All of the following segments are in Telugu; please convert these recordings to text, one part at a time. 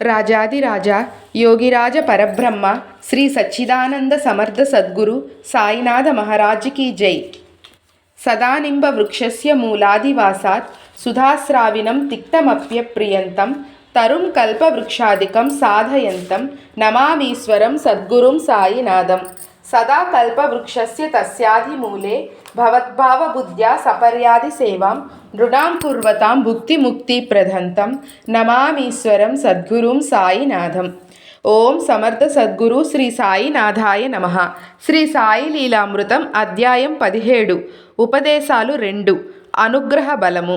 రాజాదిరాజా యోగిరాజ పరబ్రహ్మ శ్రీ సచ్చిదానంద సమర్థ సద్గురు సాయినాథ మహారాజ్ జై. సదానింబ వృక్షస్య మూలాదివాసాత్ సుధాస్రావినం తిక్తమప్యప్రియంతం తరుం కల్పవృక్షాదికం సాధయంతం నమామీశ్వరం సద్గురుం సాయినాథం. సదా కల్పవృక్షస్య తస్యాధిమూలే భవద్భావబుద్ధ్యా సపర్యాది సేవాం నృణాం కుర్వతాం భుక్తిముక్తిప్రదంతం నమామీశ్వరం సద్గురుం సాయినాథం ఓం సమర్థ సద్గురు శ్రీ సాయినాథాయ నమ శ్రీ సాయి లీలామృతం అధ్యాయం పదిహేడు ఉపదేశాలు రెండు అనుగ్రహ బలము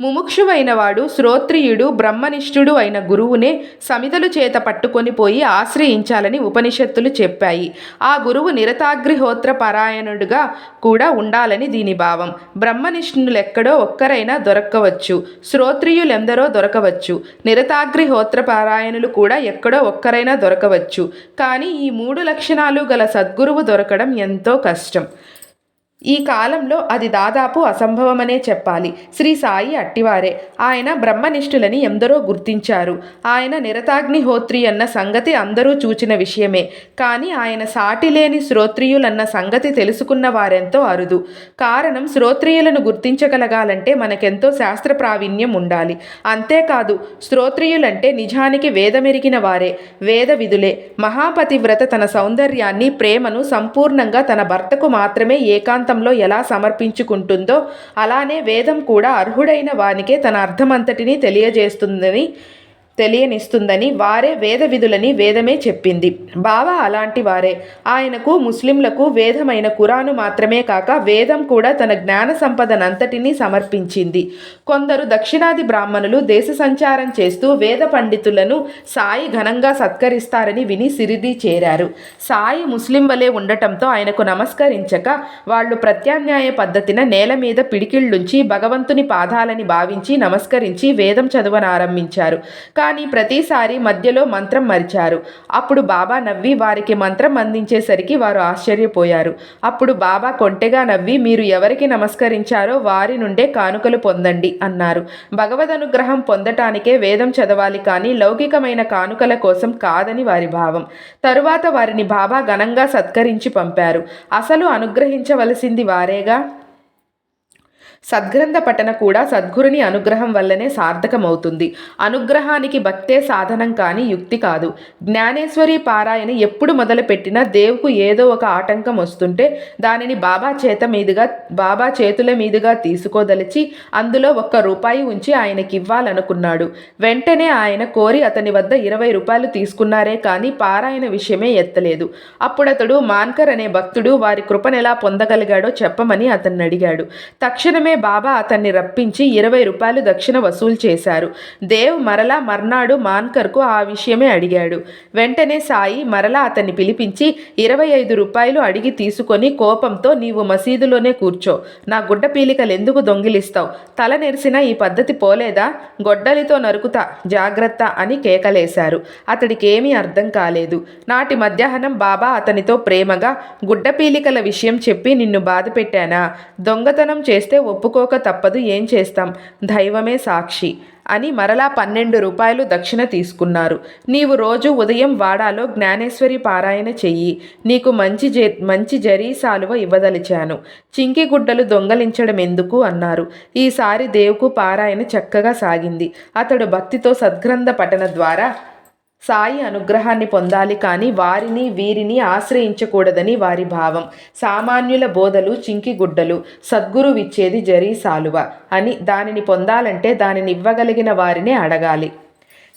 ముముక్షువైన వాడు శ్రోత్రియుడు బ్రహ్మనిష్ఠుడు అయిన గురువునే సమితలు చేత పట్టుకొని పోయి ఆశ్రయించాలని ఉపనిషత్తులు చెప్పాయి. ఆ గురువు నిరతాగ్రిహోత్ర పరాయణుడుగా కూడా ఉండాలని దీని భావం. బ్రహ్మనిష్ణులెక్కడో ఒక్కరైనా దొరకవచ్చు శ్రోత్రియులెందరో దొరకవచ్చు. నిరతాగ్రిహోత్ర పారాయణులు కూడా ఎక్కడో ఒక్కరైనా దొరకవచ్చు. కానీ ఈ మూడు లక్షణాలు గల సద్గురువు దొరకడం ఎంతో కష్టం. ఈ కాలంలో అది దాదాపు అసంభవమనే చెప్పాలి. శ్రీ సాయి అట్టివారే. ఆయన బ్రహ్మనిష్ఠులని ఎందరో గుర్తించారు. ఆయన నిరతాగ్నిహోత్రి అన్న సంగతి అందరూ చూచిన విషయమే. కానీ ఆయన సాటిలేని శ్రోత్రియులన్న సంగతి తెలుసుకున్న వారెంతో అరుదు. కారణం శ్రోత్రియులను గుర్తించగలగాలంటే మనకెంతో శాస్త్ర ప్రావీణ్యం ఉండాలి. అంతేకాదు శ్రోత్రియులంటే నిజానికి వేదమెరిగిన వారే. వేద విధులే మహాపతివ్రత తన సౌందర్యాన్ని ప్రేమను సంపూర్ణంగా తన భర్తకు మాత్రమే ఏకాంత వేదాంతంలో ఎలా సమర్పించుకుంటుందో అలానే వేదం కూడా అర్హుడైన వానికే తన అర్థమంతటిని తెలియజేస్తుందని తెలియనిస్తుందని వారే వేద విధులని వేదమే చెప్పింది. బాబా అలాంటి వారే. ఆయనకు ముస్లింలకు వేదమైన కురాను మాత్రమే కాక వేదం కూడా తన జ్ఞాన సంపదనంతటినీ సమర్పించింది. కొందరు దక్షిణాది బ్రాహ్మణులు దేశ సంచారం చేస్తూ వేద పండితులను సాయి ఘనంగా సత్కరిస్తారని విని సిరిది చేరారు. సాయి ముస్లిం వలె ఉండటంతో ఆయనకు నమస్కరించక వాళ్ళు ప్రత్యామ్నాయ పద్ధతిన నేల మీద పిడికిళ్ళుంచి భగవంతుని పాదాలని భావించి నమస్కరించి వేదం చదవనారంభించారు. కానీ ప్రతిసారి మధ్యలో మంత్రం మరిచారు. అప్పుడు బాబా నవ్వి వారికి మంత్రం అందించేసరికి వారు ఆశ్చర్యపోయారు. అప్పుడు బాబా కొంటెగా నవ్వి మీరు ఎవరికి నమస్కరించారో వారి నుండే కానుకలు పొందండి అన్నారు. భగవద్ అనుగ్రహం పొందటానికే వేదం చదవాలి కానీ లౌకికమైన కానుకల కోసం కాదని వారి భావం. తరువాత వారిని బాబా ఘనంగా సత్కరించి పంపారు. అసలు అనుగ్రహించవలసింది వారేగా? సద్గ్రంథ పఠన కూడా సద్గురుని అనుగ్రహం వల్లనే సార్థకమవుతుంది. అనుగ్రహానికి భక్తే సాధనం కాని యుక్తి కాదు. జ్ఞానేశ్వరి పారాయణ ఎప్పుడు మొదలుపెట్టినా దేవుకు ఏదో ఒక ఆటంకం వస్తుంటే దానిని బాబా చేత మీదుగా బాబా చేతుల మీదుగా తీసుకోదలిచి అందులో ఒక్క రూపాయి ఉంచి ఆయనకి ఇవ్వాలనుకున్నాడు. వెంటనే ఆయన కోరి అతని వద్ద ఇరవై రూపాయలు తీసుకున్నారే కానీ పారాయణ విషయమే ఎత్తలేదు. అప్పుడతడు మాన్కర్ అనే భక్తుడు వారి కృపనెలా పొందగలిగాడో చెప్పమని అతన్ని అడిగాడు. తక్షణమే బాబా అతన్ని రప్పించి ఇరవై రూపాయలు దక్షిణ వసూలు చేశారు. దేవ్ మరలా మర్నాడు మాన్కర్కు ఆ విషయమే అడిగాడు. వెంటనే సాయి మరలా అతన్ని పిలిపించి ఇరవై ఐదు రూపాయలు అడిగి తీసుకొని కోపంతో నీవు మసీదులోనే కూర్చో. నా గుడ్డ పీలికలు ఎందుకు దొంగిలిస్తావు? తల నెరిసిన ఈ పద్ధతి పోలేదా? గొడ్డలితో నరుకుతా జాగ్రత్త అని కేకలేశారు. అతడికి ఏమీ అర్థం కాలేదు. నాటి మధ్యాహ్నం బాబా అతనితో ప్రేమగా గుడ్డ పీలికల విషయం చెప్పి నిన్ను బాధ పెట్టానా దొంగతనం చేస్తే ఒప్పు ఒప్పుకోక తప్పదు ఏం చేస్తాం? దైవమే సాక్షి. అని మరలా పన్నెండు రూపాయలు దక్షిణ తీసుకున్నారు. నీవు రోజు ఉదయం వాడాలో జ్ఞానేశ్వరి పారాయణ చెయ్యి. నీకు మంచి జ మంచి జరీ సాలువ ఇవ్వదలిచాను. చింకి గుడ్డలు దొంగలించడం ఎందుకు? అన్నారు. ఈసారి దేవుకు పారాయణ చక్కగా సాగింది. అతడు భక్తితో సద్గ్రంథ పఠన ద్వారా సాయి అనుగ్రహాన్ని పొందాలి కానీ వారిని వీరిని ఆశ్రయించకూడదని వారి భావం. సామాన్యుల బోధలు చింకిగుడ్డలు సద్గురువిచ్చేది జరీ సాలువ. అని దానిని పొందాలంటే దానిని ఇవ్వగలిగిన వారినే అడగాలి.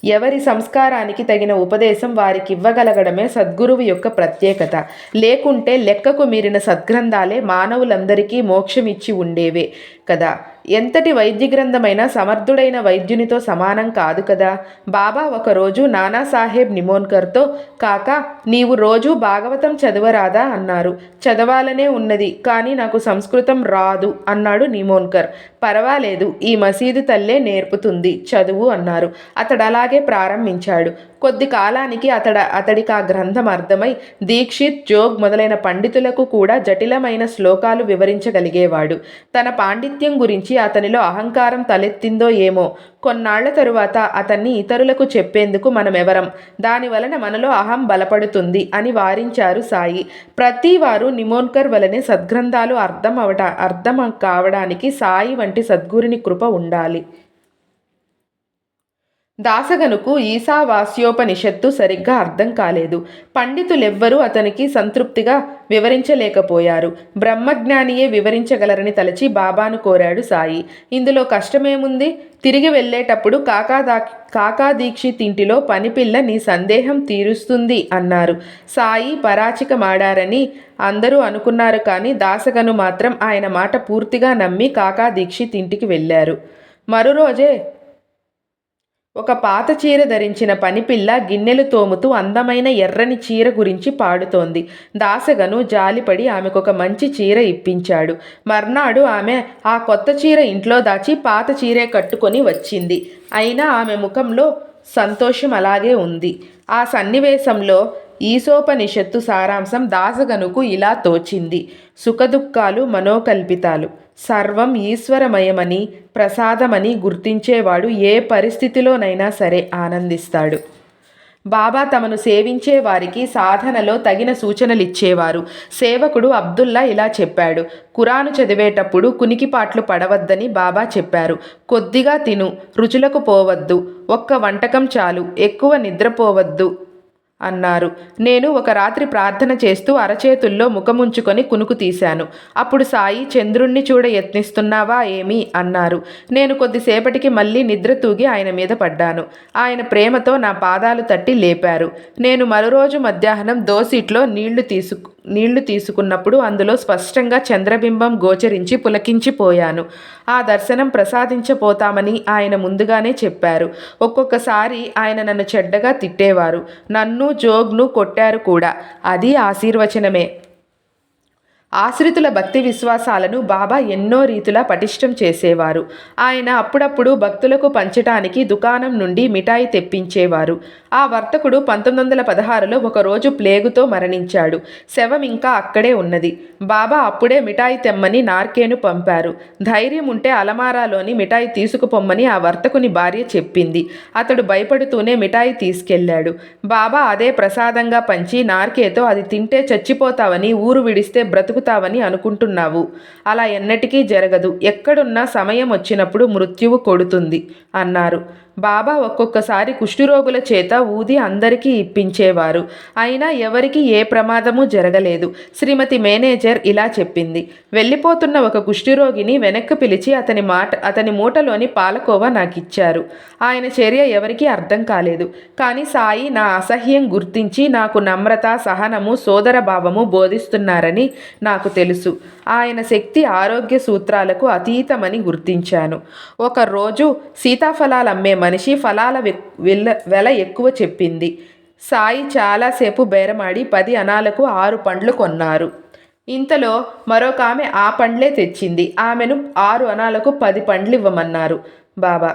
ఎవరి సంస్కారానికి తగిన ఉపదేశం వారికి ఇవ్వగలగడమే సద్గురువు యొక్క ప్రత్యేకత. లేకుంటే లెక్కకు మీరిన సద్గ్రంథాలే మానవులందరికీ మోక్షం ఇచ్చి ఉండేవే కదా. ఎంతటి వైద్య గ్రంథమైనా సమర్థుడైన వైద్యునితో సమానం కాదు కదా. బాబా ఒకరోజు నానాసాహెబ్ నిమోన్కర్తో కాక నీవు రోజు భాగవతం చదవరాదా? అన్నారు. చదవాలనే ఉన్నది కానీ నాకు సంస్కృతం రాదు అన్నాడు నిమోన్కర్. పర్వాలేదు ఈ మసీదు తల్లే నేర్పుతుంది చదువు అన్నారు. అతడు అలాగే ప్రారంభించాడు. కొద్ది కాలానికి అతడ అతడికి ఆ గ్రంథం అర్థమై దీక్షిత్ జోగ్ మొదలైన పండితులకు కూడా జటిలమైన శ్లోకాలు వివరించగలిగేవాడు. తన పాండిత్యం గురించి అతనిలో అహంకారం తలెత్తిందో ఏమో కొన్నాళ్ళ తరువాత అతన్ని ఇతరులకు చెప్పేందుకు మనమెవరం? దానివలన మనలో అహం బలపడుతుంది అని వారించారు సాయి. ప్రతి వారు నిమోన్కర్ వలనే సద్గ్రంథాలు అర్థం అవట అర్థం కావడానికి సాయి వంటి సద్గురుని కృప ఉండాలి. దాసగనుకు ఈశావాస్యోపనిషత్తు సరిగ్గా అర్థం కాలేదు. పండితులెవ్వరూ అతనికి సంతృప్తిగా వివరించలేకపోయారు. బ్రహ్మజ్ఞానియే వివరించగలరని తలచి బాబాను కోరాడు సాయి. ఇందులో కష్టమేముంది? తిరిగి వెళ్ళేటప్పుడు కాకాదా కాకాదీక్షిత్ ఇంటిలో పనిపిల్ల నీ సందేహం తీరుస్తుంది అన్నారు. సాయి పరాచికమాడారని అందరూ అనుకున్నారు కానీ దాసగను మాత్రం ఆయన మాట పూర్తిగా నమ్మి కాకాదీక్షిత్ ఇంటికి వెళ్ళారు. మరురోజే ఒక పాత చీర ధరించిన పనిపిల్ల గిన్నెలు తోముతూ అందమైన ఎర్రని చీర గురించి పాడుతోంది. దాసగను జాలిపడి ఆమెకొక మంచి చీర ఇప్పించాడు. మర్నాడు ఆమె ఆ కొత్త చీర ఇంట్లో దాచి పాత చీరే కట్టుకొని వచ్చింది. అయినా ఆమె ముఖంలో సంతోషం అలాగే ఉంది. ఆ సన్నివేశంలో ఈశోపనిషత్తు సారాంశం దాసగనుకు ఇలా తోచింది. సుఖదుఖాలు మనోకల్పితాలు. సర్వం ఈశ్వరమయమని ప్రసాదమని గుర్తించేవాడు ఏ పరిస్థితిలోనైనా సరే ఆనందిస్తాడు. బాబా తమను సేవించే వారికి సాధనలో తగిన సూచనలు ఇచ్చేవారు సేవకుడు అబ్దుల్లా ఇలా చెప్పాడు. కురాను చదివేటప్పుడు కునికిపాట్లు పడవద్దని బాబా చెప్పారు. కొద్దిగా తిను రుచులకు పోవద్దు ఒక్క వంటకం చాలు ఎక్కువ నిద్రపోవద్దు. అన్నారు. నేను ఒక రాత్రి ప్రార్థన చేస్తూ అరచేతుల్లో ముఖముంచుకొని కునుకు తీశాను. అప్పుడు సాయి చంద్రుణ్ణి చూడ యత్నిస్తున్నావా ఏమి? అన్నారు. నేను కొద్దిసేపటికి మళ్ళీ నిద్ర తూగి ఆయన మీద పడ్డాను. ఆయన ప్రేమతో నా పాదాలు తట్టి లేపారు. నేను మరోరోజు మధ్యాహ్నం దోసిట్లో నీళ్ళు తీసుకు నీళ్ళు తీసుకున్నప్పుడు అందులో స్పష్టంగా చంద్రబింబం గోచరించి పులకించిపోయాను. ఆ దర్శనం ప్రసాదించపోతామని ఆయన ముందుగానే చెప్పారు. ఒక్కొక్కసారి ఆయన నన్ను చెడ్డగా తిట్టేవారు. నన్ను జోగ్ను కొట్టారు కూడా. అది ఆశీర్వచనమే. ఆశ్రితుల భక్తి విశ్వాసాలను బాబా ఎన్నో రీతులా పటిష్టం చేసేవారు. ఆయన అప్పుడప్పుడు భక్తులకు పంచటానికి దుకాణం నుండి మిఠాయి తెప్పించేవారు. ఆ వర్తకుడు పంతొమ్మిది వందల పదహారులో ఒకరోజు ప్లేగుతో మరణించాడు. శవం ఇంకా అక్కడే ఉన్నది. బాబా అప్పుడే మిఠాయి తెమ్మని నార్కేను పంపారు. ధైర్యం ఉంటే అలమారాలోని మిఠాయి తీసుకుపొమ్మని ఆ వర్తకుని భార్య చెప్పింది. అతడు భయపడుతూనే మిఠాయి తీసుకెళ్ళాడు. బాబా అదే ప్రసాదంగా పంచి నార్కేతో అది తింటే చచ్చిపోతావని ఊరు విడిస్తే బ్రతుకుతావని అనుకుంటున్నావు. అలా ఎన్నటికీ జరగదు. ఎక్కడున్నా సమయం వచ్చినప్పుడు మృత్యువు కొడుతుంది అన్నారు. బాబా ఒక్కొక్కసారి కుష్ఠురోగుల చేత ఊది అందరికీ ఇప్పించేవారు. అయినా ఎవరికి ఏ ప్రమాదము జరగలేదు. శ్రీమతి మేనేజర్ ఇలా చెప్పింది. వెళ్ళిపోతున్న ఒక కుష్ఠురోగిని వెనక్కి పిలిచి అతని మాట అతని మూటలోని పాలకోవా నాకు ఇచ్చారు ఆయన చర్య ఎవరికీ అర్థం కాలేదు. కానీ సాయి నా అసహ్యం గుర్తించి నాకు నమ్రత సహనము సోదర భావము బోధిస్తున్నారని నాకు తెలుసు. ఆయన శక్తి ఆరోగ్య సూత్రాలకు అతీతమని గుర్తించాను. ఒకరోజు సీతాఫలాలు అమ్మే మనిషి ఫలాల వెల వెల ఎక్కువ చెప్పింది. సాయి చాలాసేపు బేరమాడి పది అనాలకు ఆరు పండ్లు కొన్నారు. ఇంతలో మరొక ఆమె ఆ పండ్లే తెచ్చింది. ఆమెను ఆరు అనాలకు పది పండ్లు ఇవ్వమన్నారు బాబా.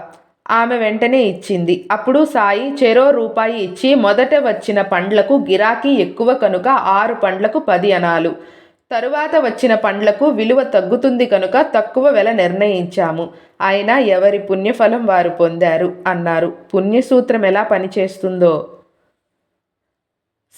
ఆమె వెంటనే ఇచ్చింది. అప్పుడు సాయి చెరో రూపాయి ఇచ్చి మొదట వచ్చిన పండ్లకు గిరాకీ ఎక్కువ కనుక ఆరు పండ్లకు పది అనాలు. తరువాత వచ్చిన పండ్లకు విలువ తగ్గుతుంది కనుక తక్కువ వెల నిర్ణయించాము. అయినా ఎవరి పుణ్యఫలం వారు పొందారు? అన్నారు. పుణ్యసూత్రం ఎలా పనిచేస్తుందో?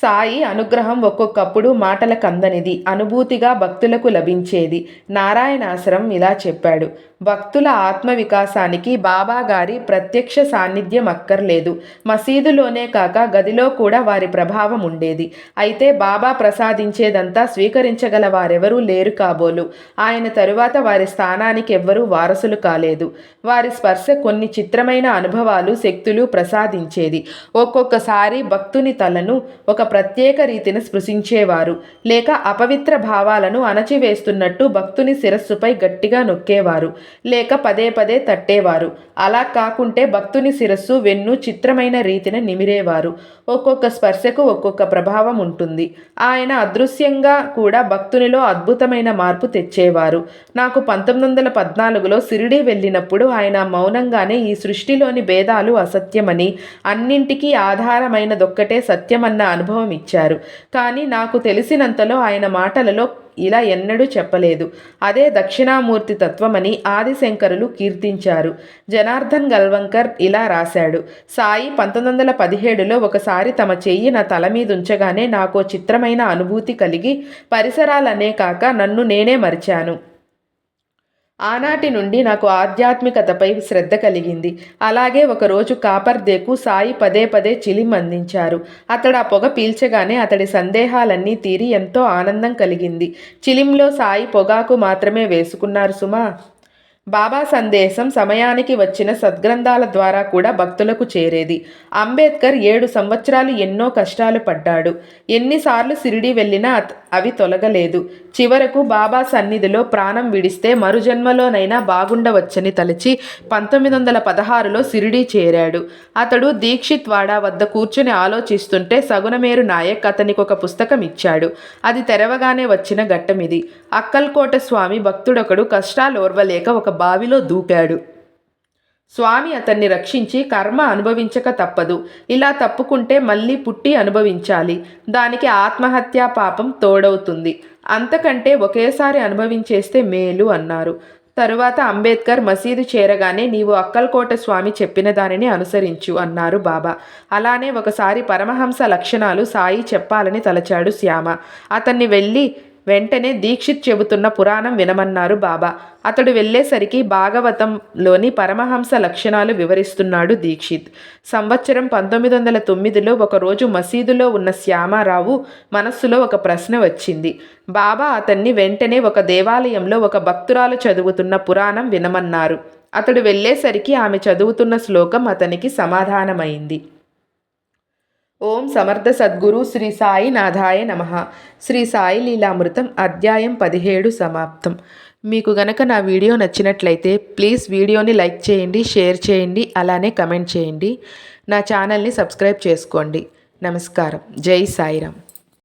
సాయి అనుగ్రహం ఒక్కొక్కప్పుడు మాటల కందనిది అనుభూతిగా భక్తులకు లభించేది. నారాయణాశ్రం ఇలా చెప్పాడు. భక్తుల ఆత్మ వికాసానికి బాబా గారి ప్రత్యక్ష సాన్నిధ్యం అక్కర్లేదు. మసీదులోనే కాక గదిలో కూడా వారి ప్రభావం ఉండేది. అయితే బాబా ప్రసాదించేదంతా స్వీకరించగల వారెవరూ లేరు కాబోలు. ఆయన తరువాత వారి స్థానానికి ఎవ్వరూ వారసులు కాలేదు. వారి స్పర్శ కొన్ని చిత్రమైన అనుభవాలు శక్తులు ప్రసాదించేది. ఒక్కొక్కసారి భక్తుని తలను ఒక ప్రత్యేక రీతిని స్పృశించేవారు లేక అపవిత్ర భావాలను అణచివేస్తున్నట్టు భక్తుని శిరస్సుపై గట్టిగా నొక్కేవారు లేక పదే పదే తట్టేవారు. అలా కాకుంటే భక్తుని శిరస్సు వెన్ను చిత్రమైన రీతిని నిమిరేవారు. ఒక్కొక్క స్పర్శకు ఒక్కొక్క ప్రభావం ఉంటుంది. ఆయన అదృశ్యంగా కూడా భక్తునిలో అద్భుతమైన మార్పు తెచ్చేవారు. నాకు పంతొమ్మిది వందల పద్నాలుగులో సిరిడి వెళ్ళినప్పుడు ఆయన మౌనంగానే ఈ సృష్టిలోని భేదాలు అసత్యమని అన్నింటికీ ఆధారమైనదొక్కటే సత్యమన్న అనుభవం ఇచ్చారు. కానీ నాకు తెలిసినంతలో ఆయన మాటలలో ఇలా ఎన్నడూ చెప్పలేదు. అదే దక్షిణామూర్తి తత్వమని ఆదిశంకరులు కీర్తించారు. జనార్దన్ గల్వంకర్ ఇలా రాశాడు. సాయి పంతొమ్మిది వందల పదిహేడులో ఒకసారి తమ చెయ్యి నా తల మీద ఉంచగానే నాకు చిత్రమైన అనుభూతి కలిగి పరిసరాలనే కాక నన్ను నేనే మరిచాను. ఆనాటి నుండి నాకు ఆధ్యాత్మికతపై శ్రద్ధ కలిగింది. అలాగే ఒకరోజు కాపర్దేకు సాయి పదే పదే చిలిం అందించారు. అతడు ఆ పొగ పీల్చగానే అతడి సందేహాలన్నీ తీరి ఎంతో ఆనందం కలిగింది. చిలింలో సాయి పొగాకు మాత్రమే వేసుకున్నారు సుమా. బాబా సందేశం సమయానికి వచ్చిన సద్గ్రంథాల ద్వారా కూడా భక్తులకు చేరేది. అంబేద్కర్ ఏడు సంవత్సరాలు ఎన్నో కష్టాలు పడ్డాడు. ఎన్నిసార్లు సిరిడి వెళ్ళినా అవి తొలగలేదు. చివరకు బాబా సన్నిధిలో ప్రాణం విడిస్తే మరుజన్మలోనైనా బాగుండవచ్చని తలచి పంతొమ్మిది వందల పదహారులో సిరిడి చేరాడు. అతడు దీక్షిత్ వాడా వద్ద కూర్చుని ఆలోచిస్తుంటే సగునమేరు నాయక్ అతనికి ఒక పుస్తకం ఇచ్చాడు. అది తెరవగానే వచ్చిన ఘట్టమిది. అక్కల్కోట స్వామి భక్తుడొకడు కష్టాలు ఓర్వలేక ఒక బావిలో దూకాడు. స్వామి అతన్ని రక్షించి కర్మ అనుభవించక తప్పదు. ఇలా తప్పుకుంటే మళ్ళీ పుట్టి అనుభవించాలి. దానికి ఆత్మహత్యా పాపం తోడవుతుంది. అంతకంటే ఒకేసారి అనుభవించేస్తే మేలు అన్నారు. తరువాత అంబేద్కర్ మసీదు చేరగానే నీవు అక్కల్కోట స్వామి చెప్పిన దానిని అనుసరించు అన్నారు బాబా. అలానే ఒకసారి పరమహంస లక్షణాలు సాయి చెప్పాలని తలచాడు శ్యామ. అతన్ని వెళ్ళి వెంటనే దీక్షిత్ చెబుతున్న పురాణం వినమన్నారు బాబా. అతడు వెళ్ళేసరికి భాగవతంలోని పరమహంస లక్షణాలు వివరిస్తున్నాడు దీక్షిత్. సంవత్సరం పంతొమ్మిది వందల తొమ్మిదిలో ఒకరోజు మసీదులో ఉన్న శ్యామారావు మనస్సులో ఒక ప్రశ్న వచ్చింది. బాబా అతన్ని వెంటనే ఒక దేవాలయంలో ఒక భక్తురాలు చదువుతున్న పురాణం వినమన్నారు. అతడు వెళ్ళేసరికి ఆమె చదువుతున్న శ్లోకం అతనికి సమాధానమైంది. ఓం సమర్థ సద్గురు శ్రీ సాయి నాథాయ నమ. శ్రీ సాయి లీలామృతం అధ్యాయం పదిహేడు సమాప్తం. మీకు గనక నా వీడియో నచ్చినట్లయితే ప్లీజ్ వీడియోని లైక్ చేయండి షేర్ చేయండి అలానే కమెంట్ చేయండి. నా ఛానల్ని సబ్స్క్రైబ్ చేసుకోండి. నమస్కారం. జై సాయిరామ్.